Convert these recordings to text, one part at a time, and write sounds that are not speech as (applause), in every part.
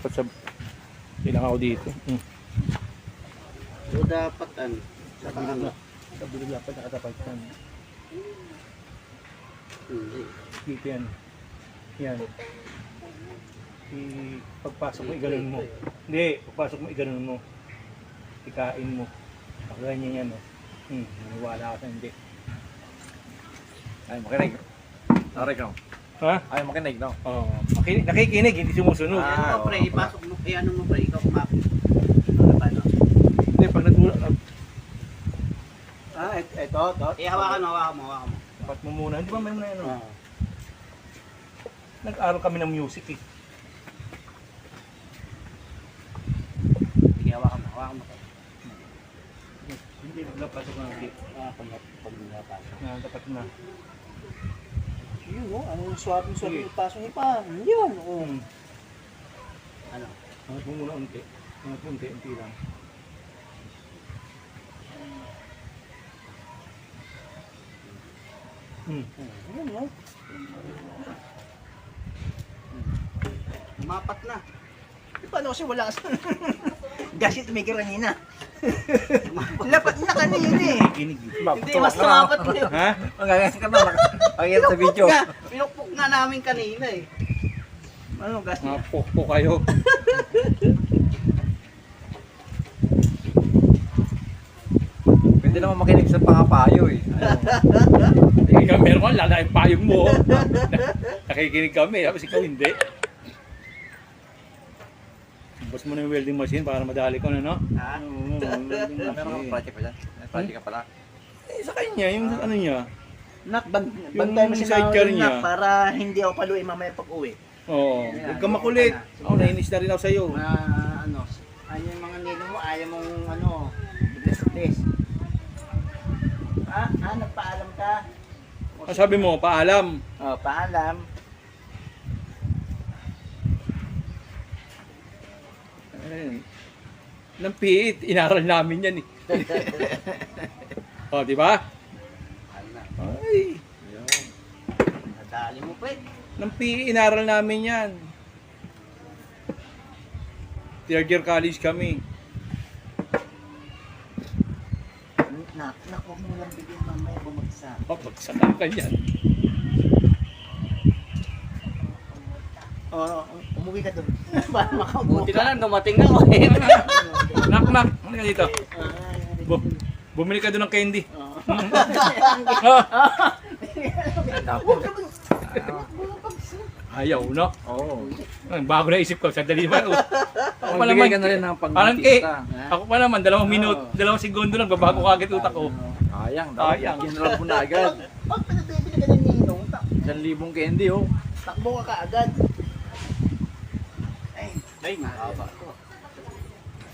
Dapat sa... Ilang ako dito. Hmm. So dapat ano, sa ano, Sa bilog dapat nakatapat yan. hindi. Dito yan. Yan. I, pagpasok mo, iganon mo. Hindi, pagpasok mo, iganon mo. Ikain mo. Ganyan yan, oh. Hmm, maniwala ka sa hindi. Ay, makinig. Sorry ka. Ha? Ay, makinig, no? Oo. Makinig, nakikinig, hindi sumusunod. Ano Ah, mo pre, ipasok mo, eh ano mo pre, ikaw kumapit. Ano ba no? Hindi, pag natulog, Ah, et- eto, to. Eh hawakan mo, hawakan mo, hawakan mo. dapat mo muna. Hindi ba may muna ano? Ah. Nag-aaral kami ng music eh. Sige, hawakan mo, hawakan mo. Hindi, nagpasok na. Ah, pag pag napasok. Na, dapat na. Yun, oh, ano yung swap yung swap yung pasok niya pa. Yun, oh. Hmm. Ano? Angat mo muna unti. Angat mo unti, unti lang. Hmm. Yun, oh. Umapat na. Di paano kasi wala ka sa... (laughs) Gasit tumigil kanina. (laughs) Lapat na kanina eh. Hindi, mas umapat na yun. Ha? Magagang ka na. Pakita sa video. Pinukpok nga namin kanina eh. Ano gas Mga pokpo kayo. (laughs) Pwede naman makinig sa pangapayo eh. Ikaw meron ka, lala yung payong mo. Nakikinig kami, tapos ikaw hindi. Bus mo na yung welding machine para madali ko na, no? Ha? Oo, welding Meron kang machine. project pa dyan? May project ka pala? Eh, sa kanya, yung ano niya. Nak, bag, Yung bantay mo si sidecar Nak, niya. para hindi ako paluin mamaya pag uwi. Oo, huwag ka makulit. Ako, nainis na rin ako sa'yo. Mga ano, ano yung mga nilo mo, ayaw mong ano, bless-bless. Ah, ah, nagpaalam ka. Ang sabi mo, paalam. Oh, paalam. Ayun. Ng PE, inaral namin yan eh. (laughs) o, di ba? Ano Ay, nadali mo pre. ng PE, inaral namin yan. Third year college kami. Nak, nak, huwag mo lang bigyan mamaya bumagsak. O, pagsakakan yan. Oh, umuwi ka doon. para (laughs) makaupo Buti ka. na lang, dumating na ako eh. (laughs) Nak, nak, ano ka dito? Bu bumili ka doon ng candy. (laughs) Ayaw, no? Oo. Ang bago na isip ko, sandali ba? Ako pa Magbigay naman, ka na rin ng parang eh, pangkita. ako pa naman, dalawang minuto, dalawang segundo lang, babago ka agad utak ko. Sayang. Sayang. General mo na agad. Pag pinabibili ka ng ninong, tak- Isang libong candy oh. takbo ka kaagad. Ay, mahaba to.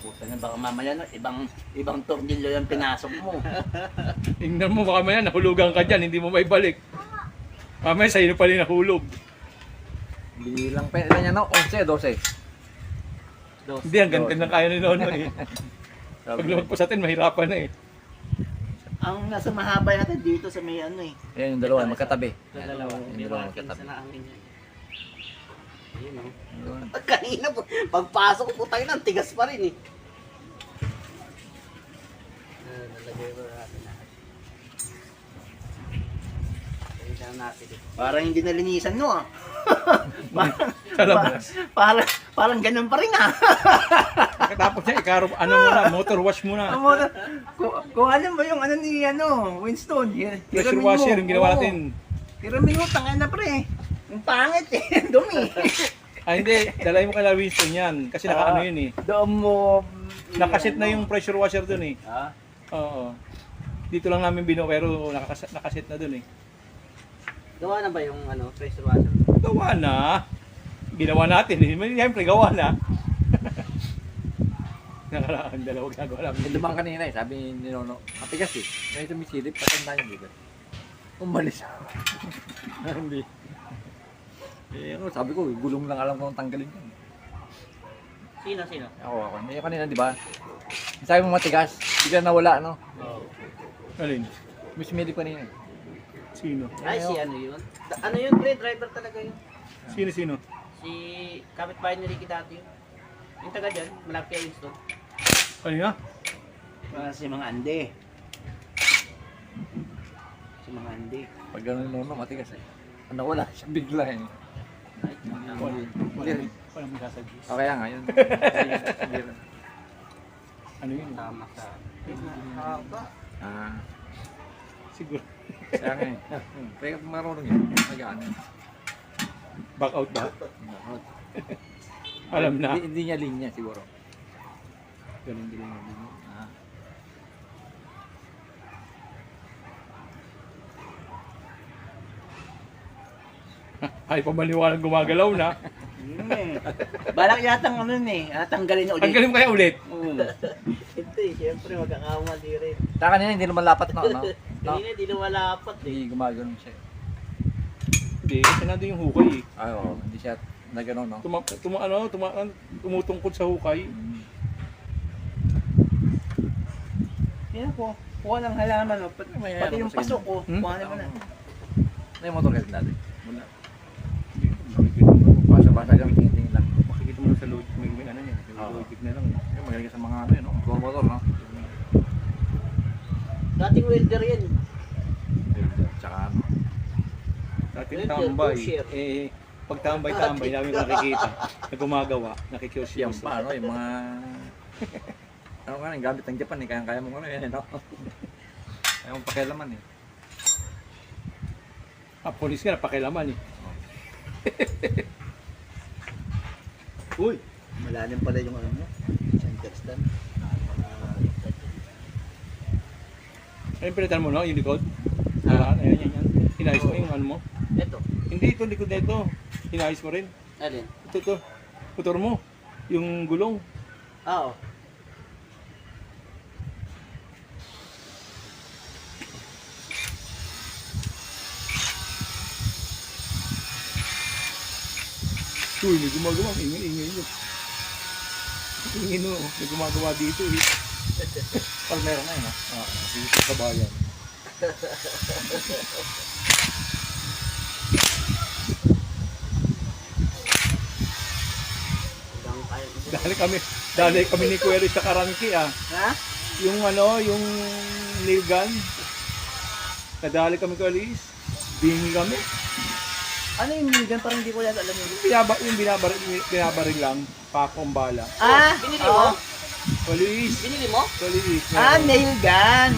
Puta na baka mamaya no, ibang ibang tornilyo yung pinasok mo. (laughs) Tingnan mo, baka maya nahulugan ka dyan, hindi mo maibalik. Mamaya sa'yo pa rin nahulog. Bilang pa niya no, 11, 12. Hindi, ang ganda ng kaya ni Nono eh. (laughs) Pag lumag pa sa atin, mahirapan na eh. ang nasa mahaba yata dito sa may ano eh. Yan yung dalawa, magkatabi. Dalawa, Yung may dalawa marking magkatabi. sa naangin yan. Ayun oh. Yun. Kanina po, pagpasok ko tayo ng tigas pa rin eh. Ah, Nalagay mo natin na. Lagyan natin ito. Parang hindi nalinisan no ah. (laughs) parang, parang, parang ganun pa rin ah. Katapos niya, ikaro, ano muna, motor wash muna. Ang mga- kung, kung alam mo yung ano ni ano, Winston, y- Pressure tiramin mo. washer yung ginawa Oo. natin. Tiramin mo, tangin na pre. Yung pangit eh, (laughs) dumi. Ah, hindi, dalay mo kay Winston yan. Kasi naka ano yun eh. Doon mo. Nakasit na yung pressure washer dun eh. Ha? Oo. Dito lang namin bino, pero nakakas- nakasit na dun eh. Gawa na ba yung ano, pressure washer? Gawa na. Ginawa natin. eh. Siyempre, gawa na. (laughs) Nakaraan, dalawa ginagawa namin. Yung lumang kanina eh, sabi ni Nono, matigas eh. May tumisilip, patanda yung bigat. Umalis. (laughs) Hindi. Eh, ano, sabi ko, gulong lang alam ko ang tanggalin ko. Sino, sino? Ako, ako. May kanina, di ba? Sabi mo matigas, bigla nawala, no? Oh. Alin? May sumilip kanina eh. Sino? Ay, si ano yun? Da- ano yun, pre? Driver talaga yun. Sino, sino? Si kapitbahay ni Ricky dati yun. Yung taga dyan, malaki yung stone. Ano nga? Para si mga ande. Si mga ande. Pag gano'n nono, matigas eh. Ano wala siya bigla eh. Wala. Wala. Wala mo sasadya. O kaya nga yun. Hindi rin. Ano yun? Tama sa... Haba. Ah, Siguro. kaya nga eh. Kaya marunong yun. Yun. Back out ba? Alam na. Hindi, niya linya siguro. Ganun din yung Ah. (laughs) Ay, pamaliwanag gumagalaw na. Yun eh. Balak yatang ano yun eh. ah, Tanggalin na Ang ulit. galing kaya ulit. Mm. (laughs) Ito eh, siyempre magkakamali rin. Taka kanina hindi lumalapat na ano. No? (laughs) Kanina di lumalapat eh. Hindi gumagano siya. Hindi, kasi nandun yung hukay eh. Ay, oo. Hindi siya na gano'n, no? Tuma, tuma, ano, tuma, ano, tumutungkod sa hukay. Mm. Yan po. Kuha ng halaman. Oh. Pati, May pati ano yung sa pasok ko. Kuha naman na. May motor kasi dati. Basa-basa lang, tingin lang. Makikita mo lang sa logic, may, may ano yan. May Oo. logic na lang. Yung magaling ka sa mga ano yun, no? Motor motor, no? Dating welder yan. Tsaka ano. Dati Welder, tambay. pusher. Eh, pag tambay-tambay namin nakikita (laughs) na gumagawa, Yan nakikiusyoso. pa, ano? Yung mga... ano ka yung gamit ng Japan, eh. Kaya-kaya mo ano yun, no? (laughs) Kaya mong pakialaman, eh. Ah, polis ka na, pakilaman eh. Uy! Malalim pala yung ano mo. Center stand. Yung pilitan mo, no? Yung likod? Ah. Ayan, yan, yan. Inayos mo yung ano mo. Ito. Hindi, ito likod na ito. Inayos mo rin. Alin? Ito, ito. Motor mo. Yung gulong. Ah, Oo. Uy, may gumagawa. Ingay, ingay yun. Ingay no. May gumagawa dito eh. (laughs) Pag meron na yun, no? Ah, dito sa bayan. Dali kami, dali kami ni Kuya Riz sa Karangki ah. Ha? Yung ano, yung nail gun. Nadali kami Kuya Riz. Bingi kami. Ano yung milligan? Parang hindi ko yan alam yun. Yung binaba, yung binabaril, binabaril lang. Pakong bala. Ah! Binili mo? Riz. Binili mo? Riz. Ah, nail gun!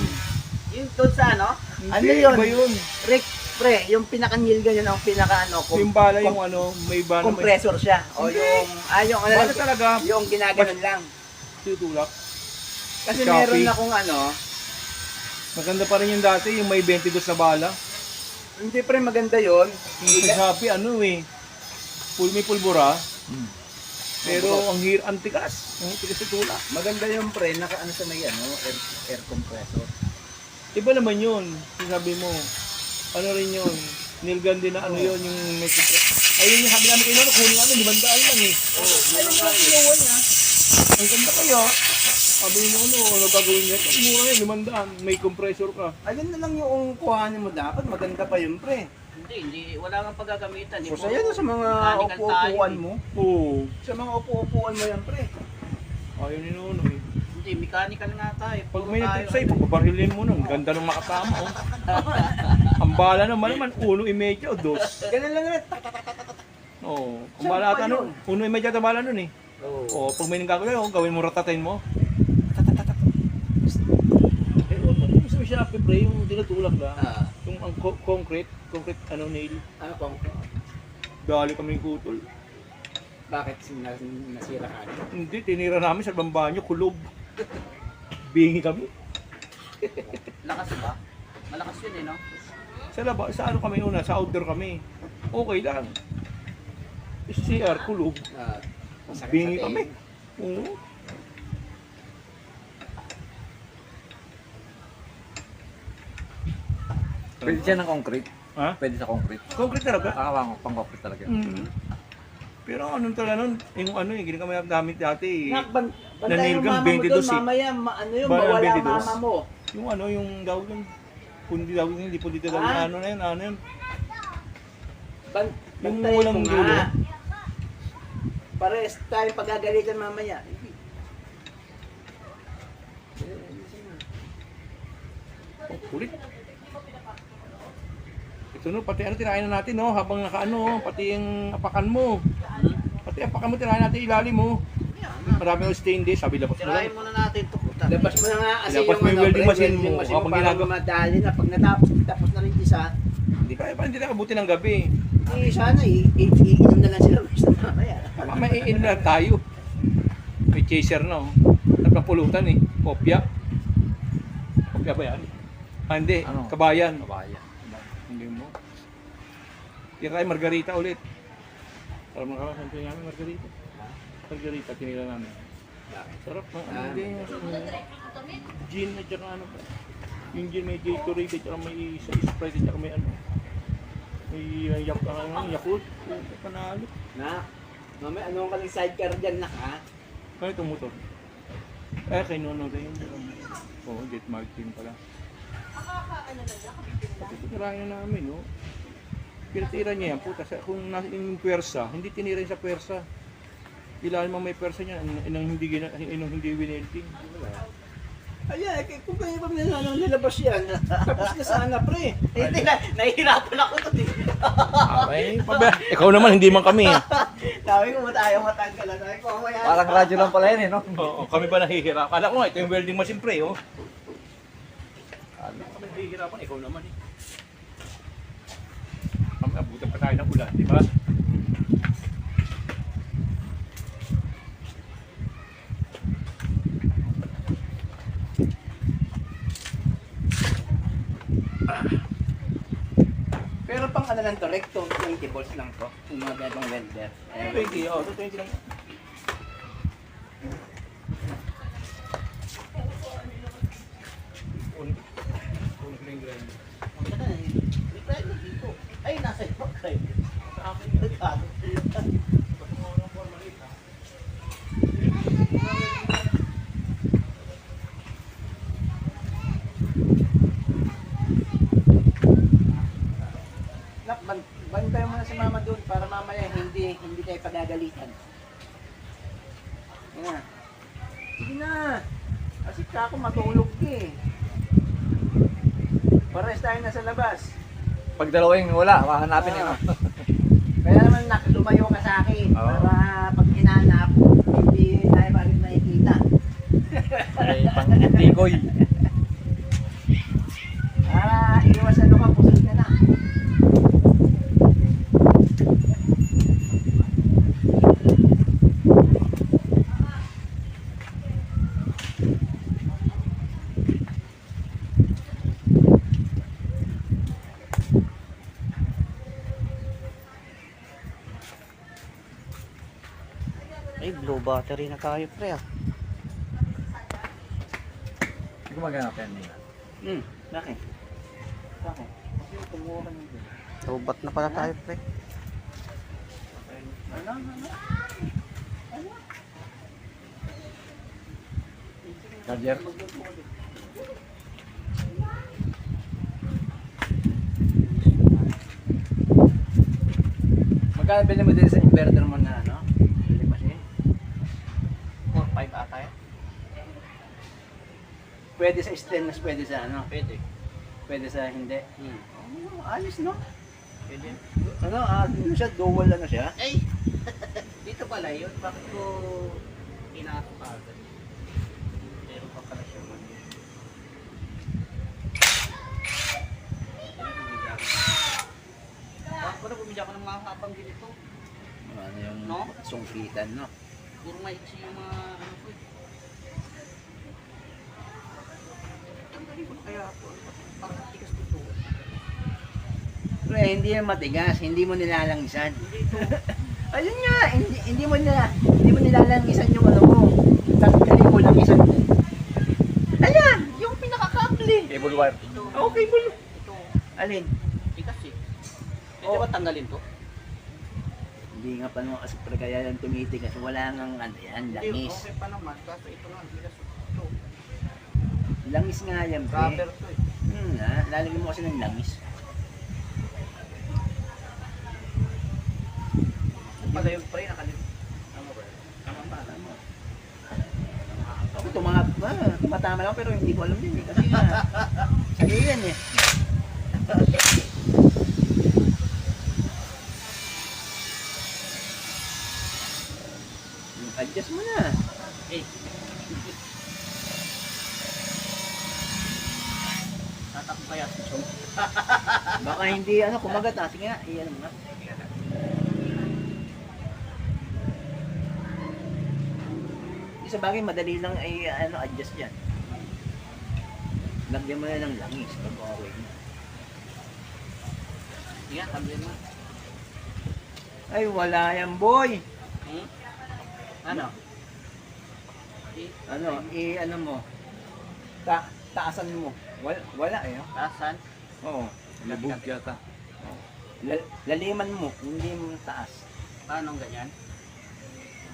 Yung doon sa ano? Hindi, ano yun? Iba yun. Rick, pre, yung pinaka-nail gun yun ang pinaka ano, Yung bala yung ano, may bala. May, compressor siya. O yung, ah, yung ano bala lang, talaga. yung ginaganon lang. Tutulak. Kasi Shopee. meron akong ano, Maganda pa rin yung dati, yung may 22 na bala. Hindi pre maganda yon. Yung sa Shopee, ano eh. Pul may pulbura. Hmm. Pero ang hir, ang tigas. Ang tigas sa tulak. Maganda yung pre, naka ano sa may ano, air, air compressor. Iba naman yun. Sabi mo, ano rin yun. Nilgan din na ano yun, yung may Ayun yung sabi namin kayo, kunin namin, limandaan lang eh. Ayun lang kinuha niya. Ang ganda kaya. Sabi mo, ano, ano gagawin niya? Ang mura yan, limandaan. May compressor ka. Ayun na lang yung kuhanin mo dapat, maganda pa yun pre. Hindi, hindi. Wala kang pagagamitan. So sa yan sa mga Mechanical upo-upuan tayo eh. mo. Oo. Sa mga upo-upuan mo yan pre. Ayaw ni Nono eh. Hindi, mechanical nga tayo. Pag Puro may tayo. sa'yo, papabarilin mo nun. Ganda ng makatama. Oh. (laughs) Ang bala naman naman, uno imedya o dos. Ganun lang ulit. Oo. Ang Saan bala ata nun, uno imedya na bala nun eh. Oo. O, pag may nagkakayo, gawin mo ratatin mo. Eh, o, pag gusto mo siya, pre, yung tinutulak na. Ah, Yung ang co- concrete, concrete ano nail. ano pang? Dali kami kutol. Bakit nas- nasira ka? Hindi, tinira namin sa bambanyo, kulog. Bingi kami. Lakas ba? Malakas yun eh, no? Sa laba, sa ano kami una, sa outdoor kami. Okay lang. CR, kulog. Ah, Bingi kami. Oo. Pwede siya ng concrete. Ha? Pwede sa concrete. Concrete talaga? Nakawang pang concrete talaga. Mm. Pero anong talaga nun, yung ano eh, hindi kami gamit dati eh. Nak, ban Na bantayan gun, mama mo 22 doon, mamaya, ma ano yun, Ba- mawala 22? mama mo. Yung ano, yung daw yun. Kundi daw yun, hindi po dito daw Ah. ano na yun, ano yun. Ban Yung bantayan walang mo dulo. nga. Pares tayo pagagalitan mamaya. Oh, kulit. Ito no, pati ano tirahin na natin no, habang nakaano, pati yung apakan mo. Pati apakan mo tirahin natin ilalim mo. Marami yung stainless, sabi labas mo Tirahin lang. muna natin ito. puta. Labas mo na nga kasi Labas yung mo yung welding pre, machine welding mo, habang para ginagawa. madali na. Pag natapos, tapos na rin isa, Hindi pa, pa hindi na abutin ng gabi. eh, sana i- i- iinom na lang sila basta mamaya. Baka may iin na tayo. May chaser na oh. Nagpapulutan eh. Kopya. Kopya ba yan? Ah, hindi. Ano? Kabayan. Kabayan. Hindi mo. Tira tayo Margarita ulit. Sarap ng kawasan ko namin Margarita. Margarita, tinira namin. Sarap ng ano Ah. din. Gin at saka ano pa. Yung gin may Gatorade at saka may Sprite at saka may ano. May uh, yak, ano, Yakult. Panalo. Na, mamaya ano ka ng sidecar dyan na ha? Kaya itong motor. Eh, kay Nono rin. Oo, Jet Martin pala. Pati tinirahin na namin, no? Pinatira niya yan, puta, sa, kung nasa yung pwersa, hindi tinira sa pwersa. Ilalim mo may pwersa niya, inang, hindi, inang hindi winelting. Ayan, eh, kung kaya pa nila ano, nilabas yan, (laughs) tapos na sana pre. Hindi na, nahihirapan ako ito. eh. Ay, paba. Ikaw naman, hindi man kami. (laughs) Sabi ko, matayo matanggal. Sabi ko. Parang radyo lang pala yan eh, no? Oo, kami ba nahihirap? Kala ko nga, ito yung welding machine pre, oh. Kala kami nahihirapan, ikaw naman eh. Abutan pa tayo ng ulan, di ba? Pero pang ano lang to, recto, 20 volts lang to. Yung mga gagawang welder. Eh, 20, oh, ito 20 lang. Pares tayo na sa labas. Pag dalawa yung wala, hahanapin eh, no? (laughs) Kaya naman lumayo ka sa akin Oo. para pag hinanap, hindi tayo bakit makikita. May pang tikoy. (laughs) Ah, iwas ano ka, pusod Ay, low battery na tayo, pre ah. Gumagana pa yan nila. Hmm, bakit? Bakit? Kasi kumuha ka na pala tayo, pre. Ano? Ano? Charger. Magkano bilhin mo din sa inverter mo na ano? Bili pa siya. 4-5 ata yan. Pwede sa stainless, pwede sa ano? Pwede. Pwede sa hindi. Hmm. Oh, ayos no? Pwede. Ano, ah, ano siya, dual ano siya? Ay! (laughs) Dito pala yun. Bakit ko pinasok agad? Meron pa pala siya man. Bakit ko na bumili ako ng mga habang ganito? Ano yung No? sungkitan, no? Puro maiksi yung mga ano ko eh. Tanggalin ko na kaya ako. Bakit tigas dito? Pero eh, hindi yan matigas, hindi mo ito. (laughs) Ayun nga, hindi, hindi mo nila, hindi mo nilalangisan yung ano mo. Tanggalin mo langisan. Ayan, yung pinaka-kable. Cable wire. Ito. Okay, bulo. Ito. Alin? Tigas eh. Pwede Oh. ba tanggalin to? Hindi nga pa naman kasi pero kaya yan tumitigas. Wala nang ano yan, Hindi, langis. okay pa naman. Kaso ito nga, tigas. Langis nga yan. Rubber to eh. Hmm, ha? Lalagyan mo kasi ng langis. Pala yung pre, nakalim. Tama ba? Tama ba? Tama. Ako tumama, tumatama lang pero hindi ko alam din eh. Kasi nga, (laughs) sa'yo yan eh. Adjust mo na. Baka hindi ano, kumagat ah. Sige nga, iyan mo. Di sa bagay, madali lang ay ano, adjust yan. Lagyan mo na ng langis pag okay na. Sige, tabi mo. Ay, wala yan, boy! Hmm? Ano? Ano, i ano mo, ta taasan mo. Wala, wala eh. oh. Tasan? Oo. Lubog yata. Laliman mo, hindi mo taas. Paano ganyan?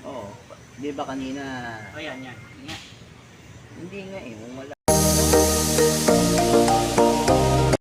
Oo. Di ba kanina, oh, O yan, yan. Hindi nga eh, wala.